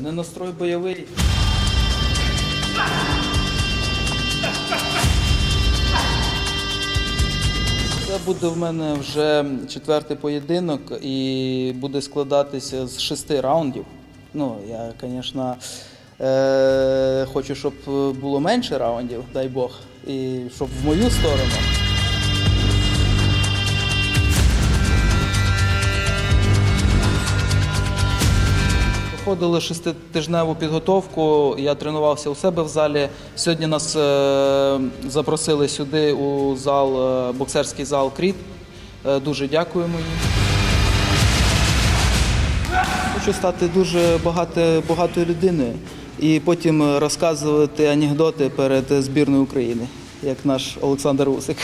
настрой бойовий. Це буде в мене вже четвертий поєдинок і буде складатися з шести раундів. Ну, я, звісно, е- хочу, щоб було менше раундів, дай Бог, і щоб в мою сторону. Проходили шеститижневу підготовку. Я тренувався у себе в залі. Сьогодні нас е, запросили сюди у зал, е, боксерський зал Кріт. Е, дуже дякуємо їм. Хочу стати дуже багато, багатою людиною і потім розказувати анекдоти перед збірною України, як наш Олександр Усик.